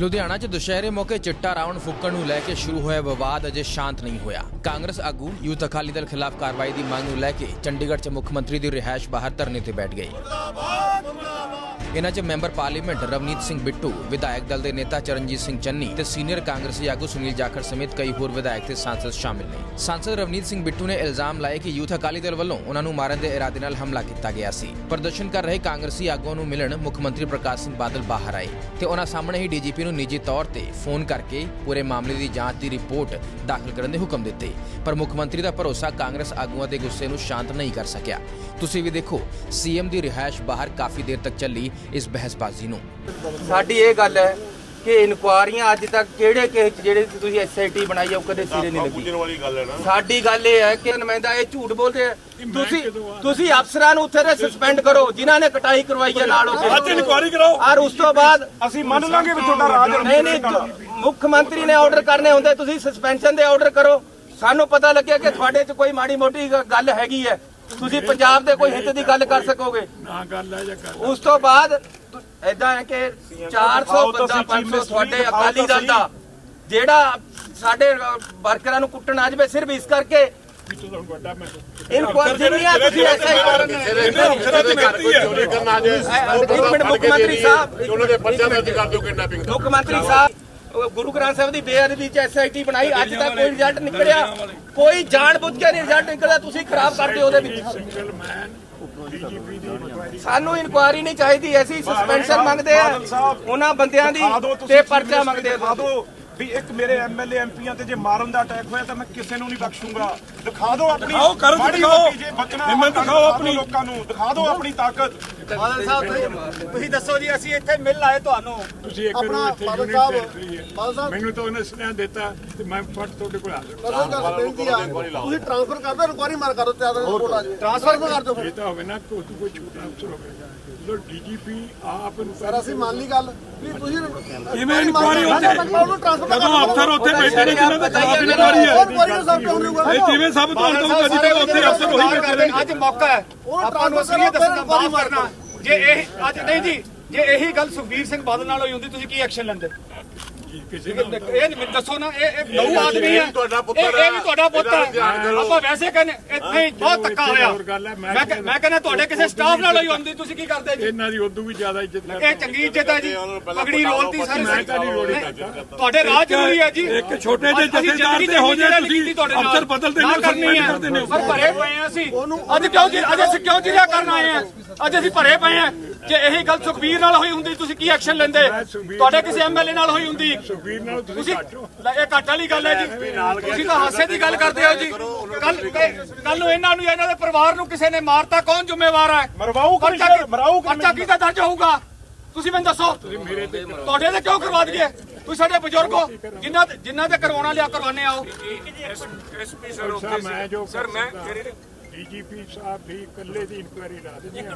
ਲੁਧਿਆਣਾ 'ਚ ਦੁਸ਼ਹਿਰੇ ਮੌਕੇ ਚਿੱਟਾ ਰਾਵਣ ਫੁੱਕਣ ਨੂੰ ਲੈ ਕੇ ਸ਼ੁਰੂ ਹੋਇਆ ਵਿਵਾਦ, ਅਜੇ ਸ਼ਾਂਤ ਨਹੀਂ ਹੋਇਆ। ਕਾਂਗਰਸ ਆਗੂ, ਯੂਥ ਅਕਾਲੀ ਦਲ ਖਿਲਾਫ ਕਾਰਵਾਈ ਦੀ ਮੰਗ ਨੂੰ ਲੈ ਕੇ ਚੰਡੀਗੜ੍ਹ 'ਚ ਮੁੱਖ ਮੰਤਰੀ ਦੀ ਰਿਹਾਇਸ਼ ਬਾਹਰ ਧਰਨੇ ਤੇ ਬੈਠ ਗਏ ਇਹਨਾਂ 'ਚ ਮੈਂਬਰ ਪਾਰਲੀਮੈਂਟ ਰਵਨੀਤ ਸਿੰਘ ਬਿੱਟੂ, ਵਿਧਾਇਕ ਦਲ ਦੇ ਨੇਤਾ ਚਰਨਜੀਤ ਸਿੰਘ ਚੰਨੀ ਤੇ ਸੀਨੀਅਰ ਕਾਂਗਰਸੀ ਆਗੂ ਸੁਨੀਲ ਜਾਖੜ ਸਮੇਤ ਕਈ ਹੋਰ ਵਿਧਾਇਕ ਤੇ ਸਾਂਸਦ ਸ਼ਾਮਿਲ ਨੇ। ਸਾਂਸਦ ਰਵਨੀਤ ਸਿੰਘ ਬਿੱਟੂ ਨੇ ਇਲਜ਼ਾਮ ਲਾਏ ਕਿ ਯੂਥ ਅਕਾਲੀ ਦਲ ਵੱਲੋਂ ਉਹਨਾਂ ਨੂੰ ਮਾਰਨ ਦੇ ਇਰਾਦੇ ਨਾਲ ਹਮਲਾ ਕੀਤਾ ਗਿਆ ਸੀ। ਪ੍ਰਦਰਸ਼ਨ ਕਰ ਰਹੇ ਕਾਂਗਰਸੀ ਆਗੂਆਂ ਨੂੰ ਮਿਲਣ ਮੁੱਖ ਮੰਤਰੀ ਪ੍ਰਕਾਸ਼ ਸਿੰਘ ਬਾਦਲ ਬਾਹਰ ਆਏ ਤੇ ਉਹਨਾਂ ਸਾਹਮਣੇ ਹੀ ਡੀਜੀਪੀ ਨੂੰ ਨਿੱਜੀ ਤੌਰ ਤੇ ਫੋਨ ਕਰਕੇ ਪੂਰੇ ਮਾਮਲੇ ਦੀ ਜਾਂਚ ਦੀ ਰਿਪੋਰਟ ਦਾਖਲ ਕਰਨ ਦੇ ਹੁਕਮ ਦਿੱਤੇ। ਪਰ ਮੁੱਖ ਮੰਤਰੀ ਦਾ ਭਰੋਸਾ ਕਾਂਗਰਸ ਆਗੂਆਂ ਦੇ ਗੁੱਸੇ ਨੂੰ ਸ਼ਾਂਤ ਨਹੀਂ ਕਰ ਸਕਿਆ। ਤੁਸੀਂ ਵੀ ਦੇਖੋ, ਸੀਐਮ ਦੀ ਰਿਹਾਇਸ਼ ਬਾਹਰ ਕਾਫੀ ਦੇਰ ਤੱਕ ਚੱਲੀ ਇਸ ਬਹਿਸਬਾਜ਼ੀ ਨੂੰ। ਸਾਡੀ ਇਹ ਗੱਲ ਹੈ ਕਿ ਇਨਕੁਆਰੀਆਂ ਅੱਜ ਤੱਕ ਕਿਹੜੇ ਕੇਸ 'ਚ ਜਿਹੜੇ ਤੁਸੀਂ ਐਸਆਈਟੀ ਬਣਾਈ ਆ ਉਹ ਕਦੇ ਸਿਰੇ ਨਹੀਂ ਲੱਗੀ। ਸਾਡੀ ਗੱਲ ਇਹ ਹੈ ਕਿ ਨੁਮਾਇੰਦਾ ਇਹ ਝੂਠ ਬੋਲਦੇ ਆ। ਤੁਸੀਂ ਤੁਸੀਂ ਅਫਸਰਾਂ ਨੂੰ ਉੱਥੇ ਦੇ ਸਸਪੈਂਡ ਕਰੋ ਜਿਨ੍ਹਾਂ ਨੇ ਕਟਾਈ ਕਰਵਾਈ ਹੈ ਨਾਲ ਉੱਥੇ। ਅੱਜ ਇਨਕੁਆਰੀ ਕਰਾਓ। ਔਰ ਉਸ ਤੋਂ ਬਾਅਦ ਅਸੀਂ ਮੰਨ ਲਾਂਗੇ ਵੀ ਤੁਹਾਡਾ ਰਾਜ ਨਹੀਂ ਨਹੀਂ ਮੁੱਖ ਮੰਤਰੀ ਨੇ ਆਰਡਰ ਕਰਨੇ ਹੁੰਦੇ ਤੁਸੀਂ ਸਸਪੈਂਸ਼ਨ ਦੇ ਆਰਡਰ ਕਰੋ। ਸਾਨੂੰ ਪਤਾ ਲੱਗਿਆ ਕਿ ਤੁਹਾਡੇ 'ਚ ਕੋਈ ਮਾੜੀ ਮੋਟੀ ਗੱਲ ਹੈਗੀ ਹੈ। ਤੁਸੀਂ ਪੰਜਾਬ ਦੇ ਕੋਈ ਹਿੱਤ ਦੀ ਗੱਲ ਕਰ ਸਕੋਗੇ ਨਾ ਗੱਲ ਹੈ ਜਾਂ ਗੱਲ ਉਸ ਤੋਂ ਬਾਅਦ ਐਦਾਂ ਹੈ ਕਿ 400 ਬੰਦਾ 500 ਤੁਹਾਡੇ ਅਕਾਲੀ ਦਲ ਦਾ ਜਿਹੜਾ ਸਾਡੇ ਵਰਕਰਾਂ ਨੂੰ ਕੁੱਟਣ ਆ ਜਾਵੇ ਸਿਰਫ ਇਸ ਕਰਕੇ ਤੁਹਾਨੂੰ ਵੱਡਾ ਮੈਂ ਇਨਕੁਆਰੀ ਜਿੰਨੀਆਂ ਤੁਸੀਂ ਐਸਾ ਹੀ ਕਰ ਚੋਰੀ ਕਰਨ ਆ ਜੇ ਇੱਕ ਮਿੰਟ ਮੁੱਖ ਮੰਤਰੀ ਸਾਹਿਬ ਗੁਰੂ ਗ੍ਰੰਥ ਸਾਹਿਬ ਦੀ ਬੇਅਦਬੀ ਚ ਐਸਆਈਟੀ ਬਣਾਈ ਅੱਜ ਤੱਕ ਕੋਈ ਰਿਜ਼ਲਟ ਨਿਕਲਿਆ। ਕੋਈ ਜਾਣ ਬੁੱਝ ਕੇ ਨਹੀਂ ਰਿਜ਼ਲਟ ਨਿਕਲਿਆ ਤੁਸੀਂ ਖਰਾਬ ਕਰਦੇ ਉਹਦੇ ਵਿੱਚ। ਸਾਨੂੰ ਇਨਕੁਆਰੀ ਨਹੀਂ ਚਾਹੀਦੀ ਅਸੀਂ ਸਸਪੈਂਸ਼ਨ ਮੰਗਦੇ ਆ। ਉਹਨਾਂ ਬੰਦਿਆਂ ਦੀ ਤੇ ਪਰਚਾ ਮੰਗਦੇ ਆ ਵੀ ਇੱਕ ਮੇਰੇ ਐਮਐਲਏ ਐਮਪੀਆਂ ਤੇ ਜੇ ਮਾਰਨ ਦਾ ਅਟੈਕ ਹੋਇਆ ਤਾਂ ਮੈਂ ਕਿਸੇ ਨੂੰ ਨਹੀਂ ਬਖਸ਼ੂੰਗਾ। ਦਿਖਾ ਦਿਓ ਆਪਣੀ ਦਿਖਾਓ, ਕਰ ਦਿਖਾਓ। ਮੋਟੀ ਜੇ ਬਚਣਾ ਹਿੰਮਤ ਤਾਂ ਦਿਖਾਓ ਦਿਖਾ ਦਿਓ ਆਪਣੀ। ਲੋਕਾਂ ਨੂੰ ਦਿਖਾ ਦਿਓ ਆਪਣੀ ਤਾਕਤ। ਬਾਦਲ ਸਾਹਿਬ ਤੁਸੀਂ- ਤੁਸੀਂ ਦੱਸੋ ਜੀ ਅਸੀਂ ਇੱਥੇ ਮਿਲ ਆਏ ਤੁਹਾਨੂੰ। ਤੁਸੀਂ ਇੱਕ ਆਪਣਾ ਵਾਰ ਇੱਥੇ ਬਾਦਲ ਯੂਨਿਟ ਸਾਹਿਬ- ਮੈਨੂੰ ਤਾਂ ਉਹਨੇ ਸੁਨੇਹਾ ਦਿੱਤਾ ਤੇ ਮੈਂ ਫਟ ਤੁਹਾਡੇ ਕੋਲ ਆ ਜਾਵਾਂ ਕਦੋਂ ਤੱਕ ਬੇਨਤੀ ਆ ਤੁਸੀਂ ਟ੍ਰਾਂਸਫਰ ਕਰ ਦਿਓ ਇਨਕੁਆਰੀ ਮਾਰ ਕਰੋ ਤੇ ਆ ਜਾਵੇ ਟ੍ਰਾਂਸਫਰ ਕਰ ਦਿਓ ਇਹ ਤਾਂ ਹੋਵੇ ਨਾ ਕੋਈ ਤੂੰ ਕੋਈ ਛੋਟਾ ਅਫਸਰ ਹੋਵੇ। ਜਦੋਂ ਡੀਜੀਪੀ ਆਪ ਨੂੰ ਸਰ ਅਸੀਂ ਮੰਨ ਲਈ ਗੱਲ। ਵੀ ਤੁਸੀਂ ਕਿਵੇਂ ਇਨਕੁਆਰੀ ਉੱਥੇ ਉਹਨੂੰ ਟ੍ਰਾਂਸਫਰ ਜਦੋਂ ਅਫਸਰ ਉੱਥੇ ਬੈਠੇ ਨੇ ਜਿਨ੍ਹਾਂ ਦੇ ਖਿਲਾਫ ਇਨਕੁਆਰੀ ਹੈ ਇਹ ਜਿਵੇਂ ਸਭ ਤੁਹਾਨੂੰ ਕਹੂਗਾ ਜਿੱਦਾਂ ਉੱਥੇ ਅਫਸਰ ਉਹੀ ਬੈਠੇ ਨੇ। ਅੱਜ ਮੌਕਾ ਹੈ। ਆਪਾਂ ਨੂੰ ਅਸਲੀਅਤ ਦੱਸਣ ਦਾ ਮਾਫ ਕਰਨਾ। ਜੇ ਇਹ ਅੱਜ ਨਹੀਂ ਜੀ ਜੇ ਇਹੀ ਗੱਲ ਸੁਖਬੀਰ ਸਿੰਘ ਬਾਦਲ ਨਾਲ ਹੋਈ ਹੁੰਦੀ ਤੁਸੀਂ ਕੀ ਐਕਸ਼ਨ ਲੈਂਦੇ? ਕਿਸੇ ਇਹ ਦੱਸੋ ਨਾ ਇਹ ਇਹ ਨੌ ਆਦਮੀ ਹੈ ਤੁਹਾਡਾ ਪੁੱਤਰ ਇਹ ਇਹ ਵੀ ਤੁਹਾਡਾ ਪੁੱਤ ਹੈ। ਆਪਾਂ ਵੈਸੇ ਕਹਿੰਦੇ ਬਹੁਤ ਧੱਕਾ ਹੋਇਆ। ਮੈਂ ਮੈਂ ਕਹਿ- ਮੈਂ ਕਹਿੰਦਾ ਤੁਹਾਡੇ ਕਿਸੇ ਸਟਾਫ ਨਾਲ ਹੋਈ ਹੁੰਦੀ ਤੁਸੀਂ ਕੀ ਕਰਦੇ ਜੀ? ਇਹਨਾਂ ਦੀ ਉਦੋਂ ਵੀ ਜ਼ਿਆਦਾ ਇੱਜ਼ਤ ਕਰਦੇ ਇਹ ਚੰਗੀ ਇੱਜ਼ਤ ਹੈ ਜੀ। ਪਗੜੀ ਰੋਲਤੀ ਸਾਰੇ ਮੈਂ ਤਾਂ ਨਹੀਂ ਰੋੜੀ ਨਹੀਂ, ਕਰਦਾ। ਤੁਹਾਡੇ ਰਾਜ ਜ਼ਰੂਰੀ ਹੈ ਜੀ। ਇੱਕ ਛੋਟੇ ਜਿਹੇ ਅਸੀਂ ਜਥੇਦਾਰ ਜ਼ਿੰਦਗੀ ਤੇ ਹੋ ਜਾਏ ਨਹੀਂ ਕੀਤੀ ਤੁਸੀਂ ਤੁਹਾਡੇ ਨਾਲ। ਅਫਸਰ ਬਦਲਦੇ ਨੇ ਨਾ ਕਰਨੀ ਸਸਪੈਂਡ ਹੈ। ਕਰਦੇ ਨੇ ਪਰ ਭਰੇ ਪਏ ਆ ਅਸੀਂ। ਅੱਜ ਕਿਉਂ ਜੀ ਅੱਜ ਅਸੀਂ ਕਿਉਂ ਜ਼ਿਲ੍ਹਾ ਕਰਨ ਆਏ ਆ? ਅੱਜ ਅਸੀਂ ਭਰੇ ਪਏ ਆ। ਜੇ ਇਹੀ ਗੱਲ ਸੁਖਬੀਰ ਨਾਲ ਹੋਈ ਹੁੰਦੀ ਤੁਸੀਂ ਕੀ ਐਕਸ਼ਨ ਲੈਂਦੇ? ਤੁਹਾਡੇ ਕਿਸੇ ਐਮਐਲਏ ਨਾਲ ਹੋਈ ਹੁੰਦੀ ਸੁਖਬੀਰ ਨਾਲ ਤੁਸੀਂ ਘੱਟ ਹੋ। ਲੈ, ਇਹ ਘੱਟ ਵਾਲੀ ਗੱਲ ਹੈ ਜੀ। ਤੁਸੀਂ ਤਾਂ ਹਾਸੇ ਦੀ ਗੱਲ ਕਰਦੇ ਹੋ ਜੀ। ਕੱਲ ਕੱਲ ਨੂੰ ਇਹਨਾਂ ਨੂੰ ਇਹਨਾਂ ਦੇ ਪਰਿਵਾਰ ਨੂੰ ਕਿਸੇ ਨੇ ਮਾਰਤਾ ਕੌਣ ਜ਼ਿੰਮੇਵਾਰ ਹੈ? ਮਰਵਾਊ ਪਰਚਾ ਕਮਿਸ਼ਨਰ ਕੀ- ਮਰਾਊ ਪਰਚਾ ਕਿਹਦਾ ਦਰਜ ਹੋਊਗਾ? ਤੁਸੀਂ ਮੈਨੂੰ ਦੱਸੋ। ਤੁਹਾਡੇ ਤੇ ਕਿਉਂ ਕਰਵਾ ਦਈਏ? ਤੁਸੀਂ ਸਾਡੇ ਬਜ਼ੁਰਗ ਹੋ। ਜਿਨ੍ਹਾਂ ਤੇ ਜਿਨ੍ਹਾਂ ਤੇ ਕਰਵਾਉਣਾ ਲਿਆ ਕਰਵਾਨੇ ਆਓ ਸਰ ਮੈਂ ਜੋ ਸਰ ਮੈਂ ਡੀਜੀਪੀ ਸਾਹਿਬ ਵੀ ਇਕੱਲੇ ਦੀ ਇਨਕੁਆਇਰੀ ਲਾ ਦਿੰਦੇ ਆ।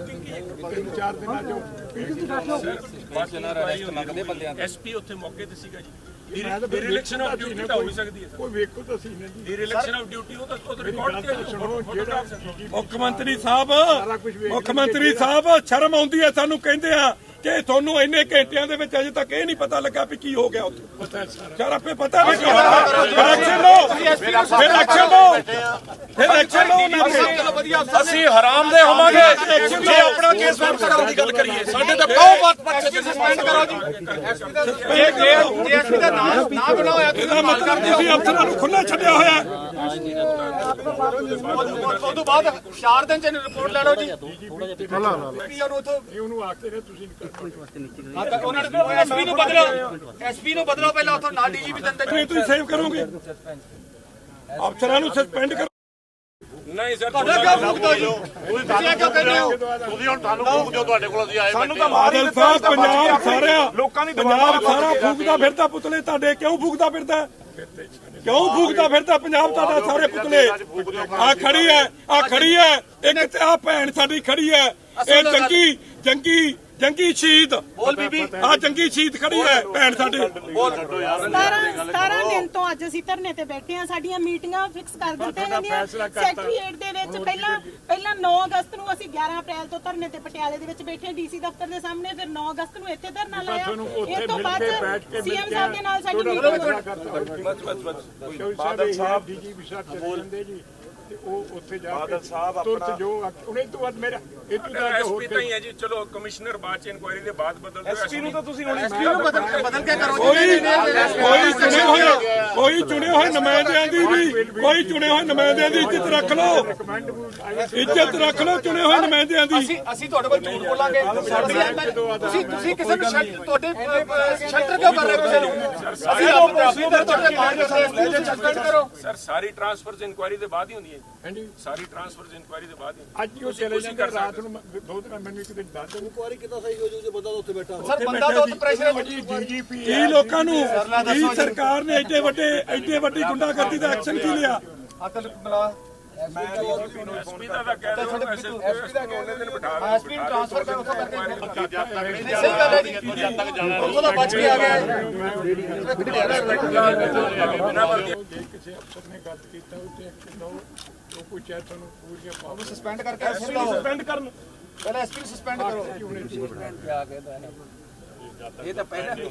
ਤਿੰਨ ਚਾਰ ਦਿਨਾਂ ਜੋ ਐਸਪੀ ਉੱਥੇ ਮੌਕੇ ਤੇ ਸੀਗਾ ਜੀ। ਡੀਰੈਕਸ਼ਨ ਆਫ ਡਿਊਟੀ ਤਾਂ ਹੋ ਸਕਦੀ ਹੈ ਕੋਈ ਵੇਖੋ ਤਾਂ ਸਹੀ ਨਾ ਜੀ ਡੀਰੈਕਸ਼ਨ ਆਫ ਡਿਊਟੀ ਉਹ ਤਾਂ ਉਹ ਰਿਕਾਰਡ ਤੇ ਜਿਹੜਾ ਮੁੱਖ ਮੰਤਰੀ ਸਾਹਿਬ ਮੁੱਖ ਮੰਤਰੀ ਸਾਹਿਬ ਸ਼ਰਮ ਆਉਂਦੀ ਹੈ ਸਾਨੂੰ ਕਹਿੰਦੇ ਆ ਕਿ ਤੁਹਾਨੂੰ ਇੰਨੇ ਘੰਟਿਆਂ ਦੇ ਵਿੱਚ ਅਜੇ ਤੱਕ ਇਹ ਨਹੀਂ ਪਤਾ ਲੱਗਾ ਵੀ ਕੀ ਹੋ ਗਿਆ ਉੱਥੇ। ਪਤਾ ਹੈ ਸਾਰਾ ਆਪੇ ਪਤਾ ਨਹੀਂ ਕੀ ਹੋਇਆ। ਫਿਰ ਐਕਸ਼ਨ ਲਓ। ਫਿਰ ਐਕਸ਼ਨ ਲਓ। ਫਿਰ ਐਕਸ਼ਨ ਅਸੀਂ ਹਰਾਮ ਦੇ ਹੋਵਾਂਗੇ। ਜੇ ਆਪਣਾ ਕੇਸ ਵਾਪਸ ਕਰਾਉਣ ਦੀ ਗੱਲ ਕਰੀਏ ਸਾਡੇ ਤਾਂ ਬਹੁਤ ਪਰਚੇ ਸਸਪੈਂਡ ਕਰੋ ਜੀ। ਜੇ ਐਸਪੀ ਦਾ ਨਾਮ ਨਾ ਬਣਾ ਹੋਇਆ ਤੁਸੀਂ ਇਹਦਾ ਮਤਲਬ ਤੁਸੀਂ ਅਫਸਰਾਂ ਨੂੰ ਖੁੱਲਾ ਛੱਡਿਆ ਹੋਇਆ ਹੈ। ਉਸ ਤੋਂ ਬਾਅਦ 4 ਦਿਨ ਚ ਰਿਪੋਰਟ ਲੈ ਲਓ ਜੀ। ਉਹਨੂੰ ਉੱਥੋਂ ਇਹ ਉਹਨੂੰ ਆਖਦੇ ਨੇ ਤੁਸੀਂ ਹਾਂ ਉਹਨਾਂ ਨੂੰ ਐਸਪੀ ਨੂੰ ਬਦਲੋ। ਐਸਪੀ ਨੂੰ ਬਦਲੋ ਪਹਿਲਾਂ ਉੱਥੋਂ ਨਾਲ ਡੀਜੀਪੀ ਦਿੰਦੇ ਨਹੀਂ ਤੁਸੀਂ ਸੇਵ ਕਰੋਗੇ? ਅਫਸਰਾਂ ਨੂੰ ਸਸਪੈਂਡ ਕਰੋ। ਨਹੀਂ ਸਰ ਤੁਹਾਡਾ ਕਿਉਂ ਫੁਕਦਾ ਜੀ? ਤੁਸੀਂ ਇਹ ਕਿਉਂ ਕਹਿੰਦੇ ਹੋ ਤੁਸੀਂ ਹੁਣ ਤੁਹਾਨੂੰ ਫੂਕ ਦਿਓ ਤੁਹਾਡੇ ਕੋਲ ਅਸੀਂ ਆਏ ਸਾਨੂੰ ਤਾਂ ਮਾਰ ਹੀ ਬਾਦਲ ਦਿੱਤਾ, ਸਾਹਿਬ ਤਾਂ ਬਚ ਗਿਆ। ਪੰਜਾਬ ਸਾਰਿਆ ਲੋਕਾਂ ਦੀ ਪੰਜਾਬ ਸਾਰਾ ਫੂਕਦਾ ਫਿਰਦਾ ਪੁਤਲੇ ਤੁਹਾਡੇ ਕਿਉਂ ਫੂਕਦਾ ਫਿਰਦਾ? ਕਿਉਂ ਫੂਕਦਾ ਫਿਰਦਾ ਪੰਜਾਬ ਤੁਹਾਡਾ ਸਾਰੇ ਪੁਤਲੇ? ਆ ਖੜੀ ਹੈ ਆ ਖੜੀ ਹੈ। ਇੱਕ ਤੇ ਆ ਭੈਣ ਸਾਡੀ ਖੜੀ ਹੈ। ਇਹ ਜੰਗੀ ਜੰਗੀ ਜੰਗੀ ਸ਼ਹੀਦ। ਬੋਲ ਬੀਬੀ। ਆ ਜੰਗੀ ਸ਼ਹੀਦ ਖੜੀ ਹੈ ਭੈਣ ਸਾਡੀ। 17 17 ਦਿਨ ਤੋਂ ਅੱਜ ਅਸੀਂ ਧਰਨੇ ਤੇ ਬੈਠੇ ਆ ਸਾਡੀਆਂ ਮੀਟਿੰਗਾਂ ਫਿਕਸ ਕਰ ਦਿੱਤੀਆਂ ਜਾਂਦੀਆਂ। ਸੈਕਟਰੀਏਟ ਦੇ ਵਿੱਚ ਪਹਿਲਾਂ ਪਹਿਲਾਂ 9 ਅਗਸਤ ਨੂੰ ਅਸੀਂ 11 ਅਪ੍ਰੈਲ ਤੋਂ ਧਰਨੇ ਤੇ ਪਟਿਆਲੇ ਦੇ ਵਿੱਚ ਬੈਠੇ ਡੀਸੀ ਦਫ਼ਤਰ ਦੇ ਸਾਹਮਣੇ। ਫਿਰ 9 ਅਗਸਤ ਨੂੰ ਇੱਥੇ ਧਰਨਾ ਲਾਇਆ। ਇਹ ਤੋਂ ਬਾਅਦ ਸੀਐਮ ਸਾਹਿਬ ਦੇ ਨਾਲ ਸਾਡੀ ਮੀਟਿੰਗ ਬਾਦਲ ਸਾਹਿਬ ਡੀਜੀਪੀ ਸਾਹਿਬ ਚਲੇ ਜਾਂਦੇ ਜੀ ਉਹ ਉੱਥੇ ਜਾ ਕੇ ਬਾਦਲ ਸਾਹਿਬ ਤੁਰਤ ਆਪਣਾ- ਜੋ ਆਖ- ਉਹਨੇ ਤੋਂ ਬਾਅਦ ਮੇਰਾ ਇਹ ਤੋਂ ਤਾਂ ਹੋਰ ਐਸਪੀ ਤਾਂ ਹੀ ਹੈ ਜੀ ਚਲੋ ਕਮਿਸ਼ਨਰ ਬਾਅਦ ਚ ਇਨਕੁਆਇਰੀ ਦੇ ਬਾਅਦ ਬਦਲ ਦਿਓ ਐਸਪੀ ਨੂੰ ਤਾਂ ਤੁਸੀਂ ਹੁਣ ਬਦਲ ਬਦਲ ਕੇ ਕਰੋ ਕੋਈ ਕੋਈ ਚੁਣੇ ਹੋਏ ਕੋਈ ਚੁਣੇ ਹੋਏ ਨੁਮਾਇੰਦਿਆਂ ਦੀ ਵੀ ਕੋਈ ਚੁਣੇ ਹੋਏ ਨੁਮਾਇੰਦਿਆਂ ਦੀ ਇੱਜ਼ਤ ਰੱਖ ਲਓ। ਇੱਜ਼ਤ ਰੱਖ ਲਓ ਚੁਣੇ ਹੋਏ ਨੁਮਾਇੰਦਿਆਂ ਦੀ। ਅਸੀਂ ਅਸੀਂ ਤੁਹਾਡੇ ਕੋਲ ਝੂਠ ਬੋਲਾਂਗੇ। ਤੁਸੀਂ ਤੁਸੀਂ ਕਿਸੇ ਨੂੰ ਸ਼ੈਲਟਰ ਤੁਹਾਡੇ ਸ਼ੈਲਟਰ ਕਿਉਂ ਕਰ ਰਹੇ ਹੋ ਕਿਸੇ ਨੂੰ ਅਸੀਂ ਆਪੋ ਤੁਹਾਡੇ ਮਾਰ ਕੇ ਸਸਪੈਂਡ ਕਰੋ। ਸਰ ਸਾਰੀ ਟ੍ਰਾਂਸਫਰਸ ਇਨਕੁਆਇਰੀ ਦੇ ਬਾਅਦ ਹੀ ਹੁੰਦੀ ਹੈ। ਹਾਂਜੀ। ਸਾਰੀ ਟ੍ਰਾਂਸਫਰਸ ਇਨਕੁਆਇਰੀ ਦੇ ਬਾਅਦ ਹੀ ਅੱਜ ਉਹ ਚਲੇ ਜਾਂਦੇ ਰਾਤ ਨੂੰ ਦੋ ਦਿਨ ਮੈਨੂੰ ਇੱਕ ਦਿਨ ਦੱਸ ਦਿਓ। ਇਨਕੁਆਰੀ ਕਿੱਦਾਂ ਸਹੀ ਹੋ ਜੂ ਜੇ ਬੰਦਾ ਉੱਥੇ ਬੈਠਾ। ਸਰ ਬੰਦਾ ਤਾਂ ਉੱਥੇ ਪ੍ਰੈਸ਼ਰ ਜੀ ਡੀਜੀਪੀ ਕੀ ਲੋਕਾਂ ਨੂੰ ਕੀ ਸਰਕਾਰ ਨੇ ਐਡੇ ਵੱਡੇ ਐਡੇ ਵੱਡੀ ਗੁੰਡਾਗਰਦੀ ਦਾ ਐਕਸ਼ਨ ਕੀ ਲਿਆ? ਹੱਥ ਬੁਲਾ ਐਸਪੀ ਦਾ ਤਾਂ ਕਹਿ ਦਿਓ ਐਸਪੀ ਦਾ ਉਹਨੇ ਦਿਨ ਬਿਠਾ ਦਿਓ। ਐਸਪੀ ਨੂੰ ਟ੍ਰਾਂਸਫਰ ਕਰੋ ਉੱਥੋਂ ਕਰਕੇ ਨਹੀਂ ਸਹੀ ਗੱਲ ਹੈ ਜੀ ਉੱਥੋਂ ਦਾ ਬਚ ਕੇ ਆ ਗਿਆ ਹੈ। ਜੇ। ਕਿਸੇ ਅਫਸਰ ਨੇ ਗਲਤ ਕੀਤਾ ਉਹ ਤੇ ਐਕਸ਼ਨ ਲਓ ਜੋ ਕੋਈ ਚਾਹੇ ਤੁਹਾਨੂੰ ਪੂਰੀਆਂ ਪਾਓ ਸਸਪੈਂਡ ਕਰਕੇ ਐਸਪੀ ਨੂੰ ਸਸਪੈਂਡ ਕਰਨ। ਪਹਿਲਾਂ ਐਸਪੀ ਨੂੰ ਸਸਪੈਂਡ ਕਰੋ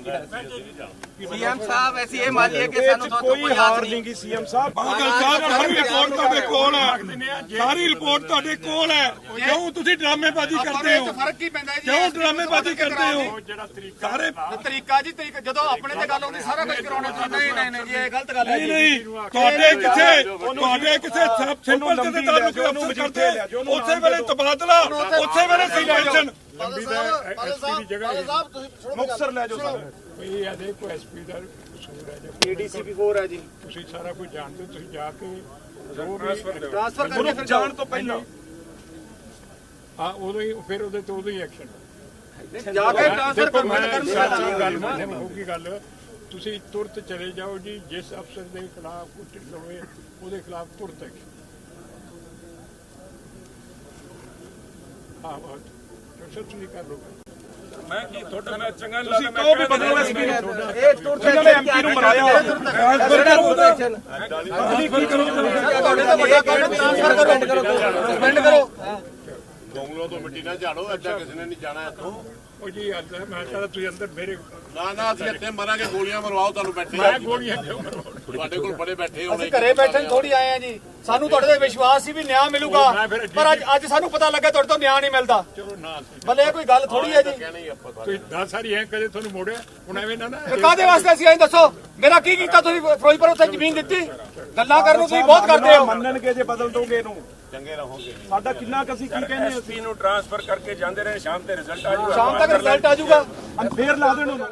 ਸੀਐਮ ਸਾਹਿਬ ਅਸੀਂ ਇਹ ਮੰਨ ਲਈਏ ਕਿ ਸਾਨੂੰ ਇਹ ਤੁਹਾਡੇ ਕੋਈ ਹਾਰ ਨਹੀਂ। ਗੀ ਸੀਐਮ ਸਾਹਿਬ। ਬਾਦਲ ਸਾਹਿਬ ਸਾਰੀ ਰਿਪੋਰਟ ਤੁਹਾਡੇ ਕੋਲ ਹੈ। ਸਾਰੀ ਰਿਪੋਰਟ ਤੁਹਾਡੇ ਕੋਲ ਹੈ। ਕਿਉਂ ਤੁਸੀਂ ਡਰਾਮੇਬਾਜ਼ੀ ਕਰਦੇ ਹੋ? ਫ਼ਰਕ ਕੀ ਪੈਂਦਾ ਜੀ? ਕਿਉਂ ਡਰਾਮੇਬਾਜ਼ੀ ਕਰਦੇ ਹੋ? ਜਿਹੜਾ ਤਰੀਕਾ ਸਾਰੇ ਤਰੀਕਾ ਜੀ ਤਰੀਕਾ ਜਦੋਂ ਆਪਣੇ ਤੇ ਗੱਲ ਆਉਂਦੀ ਸਾਰਾ ਕੁਝ ਕਰਾਉਣਾ ਚਾਹੁੰਦੇ ਨਹੀਂ ਨਹੀਂ ਨਹੀਂ ਜੀ ਇਹ ਗਲਤ ਗੱਲ ਹੈ ਨਹੀਂ ਜੀ। ਨਹੀਂ ਤੁਹਾਡੇ ਕਿਸੇ ਤੁਹਾਡੇ ਕਿਸੇ ਸਿੰਪਲ ਤੇ ਤਾਲੁਕ ਅਫਸਰ ਕਰਦੇ ਉਸੇ ਵੇਲੇ ਤਬਾਦਲਾ ਉਸੇ ਵੇਲੇ ਸਸਪੈਂਸ਼ਨ ਲੰਬੀ ਦਾ ਐਸਪੀ ਦੀ ਜਗ੍ਹਾ ਮੇਰੀ ਮੁਕਤਸਰ ਲੈ ਜਾਓ। ਸਰ ਇਹ ਆ ਦੇਖੋ ਐਸਪੀ ਦਾ ਕਸੂਰ ਹੈ ਜੇ ਏਡੀਸੀਪੀ 4 ਹੈ ਜੀ। ਤੁਸੀਂ ਸਾਰਾ ਕੁਝ ਜਾਣਦੇ ਹੋ, ਤੁਸੀਂ ਜਾ ਕੇ ਟ੍ਰਾਂਸਫਰ ਕਰਕੇ ਫਿਰ ਜਾਣ ਤੋਂ ਪਹਿਲਾਂ। ਹਾਂ ਉਦੋਂ ਹੀ ਫਿਰ ਉਹਦੇ ਤੋਂ ਉਦੋਂ ਹੀ ਐਕਸ਼ਨ ਜਾ ਕੇ ਟ੍ਰਾਂਸਫਰ ਕਰਨ ਸੱਚੀ ਗੱਲ ਮੰਨ ਹੋਊਗੀ ਗੱਲ। ਤੁਸੀਂ ਤੁਰਤ ਚਲੇ ਜਾਓ ਜੀ ਜਿਸ ਅਫਸਰ ਦੇ ਖਿਲਾਫ ਕੁਝ ਹੋਵੇ ਉਹਦੇ ਖਿਲਾਫ ਤੁਰਤ ਐਕਸ਼ਨ ਹਾਂ ਬਹੁਤ। ਤੁਸੀਂ ਕਰ ਮੈਂ ਕੀ ਤੁਹਾਡਾ ਮੈਂ ਚੰਗਾ ਨਹੀਂ ਤੁਸੀਂ ਲੱਗਦਾ ਕਹੋ ਮੈਂ ਵੀ ਬਦਲੋ ਐਸਪੀ ਨੂੰ ਇਹ ਤੁਰ ਇਹਨਾਂ ਨੇ ਐਮਪੀ ਨੂੰ ਮਰਾਇਆ ਟ੍ਰਾਂਸਫਰ ਕਰੋ ਉਹਦਾ ਤੁਹਾਡੇ ਤੋਂ ਵੱਡਾ ਕੰਮ ਟ੍ਰਾਂਸਫਰ ਕਰੋ ਸਸਪੈਂਡ ਕਰੋ। ਬੰਗਲੋ ਤੋਂ ਮਿੱਟੀ ਨਾ ਝਾੜੋ ਐਡਾ ਕਿਸੇ ਨੇ ਨਹੀਂ ਜਾਣਾ ਇੱਥੋਂ। ਉਹ ਜੀ ਅੱਜ ਮੈਂ ਕਹਿੰਦਾ ਤੁਸੀਂ ਅੰਦਰ ਮੇਰੇ ਨਾ ਨਾ ਅਸੀਂ ਇੱਥੇ ਮਰਾਂਗੇ ਗੋਲੀਆਂ ਮਰਵਾਓ ਤੁਹਾਨੂੰ ਬੈਠੇ ਮੈਂ ਗੋਲੀਆਂ ਕਿਉਂ ਮਰਵਾਉਣੀ? ਤੁਹਾਡੇ ਕੋਲ ਬੜੇ ਬੈਠੇ ਹੋਣੇ ਅਸੀਂ ਘਰੇ ਬੈਠਣ ਥੋੜੀ ਆਏ ਆ ਜੀ। ਸਾਨੂੰ ਤੁਹਾਡੇ ਤੇ ਵਿਸ਼ਵਾਸ ਸੀ ਵੀ ਨਿਆਂ ਮਿਲੂਗਾ। ਪਰ ਅੱਜ ਅੱਜ ਸਾਨੂੰ ਪਤਾ ਲੱਗਾ ਤੁਹਾਡੇ ਤੋਂ ਨਿਆਂ ਨਹੀਂ ਮਿਲਦਾ। ਚਲੋ ਨਾ। ਭਲੇ ਕੋਈ ਗੱਲ ਥੋੜੀ ਹੈ ਜੀ। ਤੁਸੀਂ ਦਸ ਸਾਰੀ। ਐ ਕਦੇ ਤੁਹਾਨੂੰ ਮੋੜਿਆ। ਹੁਣ ਐਵੇਂ ਨਾ ਨਾ ਕਾਹਦੇ ਵਾਸਤੇ ਅਸੀਂ ਆਏ ਦੱਸੋ? ਮੇਰਾ ਕੀ ਕੀਤਾ ਤੁਸੀਂ? ਫਿਰੋਜ਼ਪੁਰ ਉੱਥੇ ਜ਼ਮੀਨ ਦਿੱਤੀ। ਗੱਲਾਂ ਕਰਨ ਨੂੰ ਤੁਸੀਂ ਬਹੁਤ ਕਰਦੇ ਹੋ। ਮੰਨਣਗੇ ਜੇ ਬਦਲ ਦੋਗੇ ਇਹਨੂੰ। ਚੰਗੇ ਰਹੋਗੇ ਸਾਡਾ ਕਿੰਨਾ ਕੁ ਅਸੀਂ ਕੀ ਕਹਿੰਦੇ ਐਸਪੀ ਨੂੰ ਟ੍ਰਾਂਸਫਰ ਕਰਕੇ ਜਾਂਦੇ ਰਹੇ ਸ਼ਾਮ ਤੇ ਰਿਜ਼ਲਟ ਆ ਜਾਊਗਾ। ਸ਼ਾਮ ਤੱਕ ਰਿਜ਼ਲਟ ਆ ਜਾਊਗਾ। ਫੇਰ ਲਾ ਦੇਣ ਉਹਨੂੰ।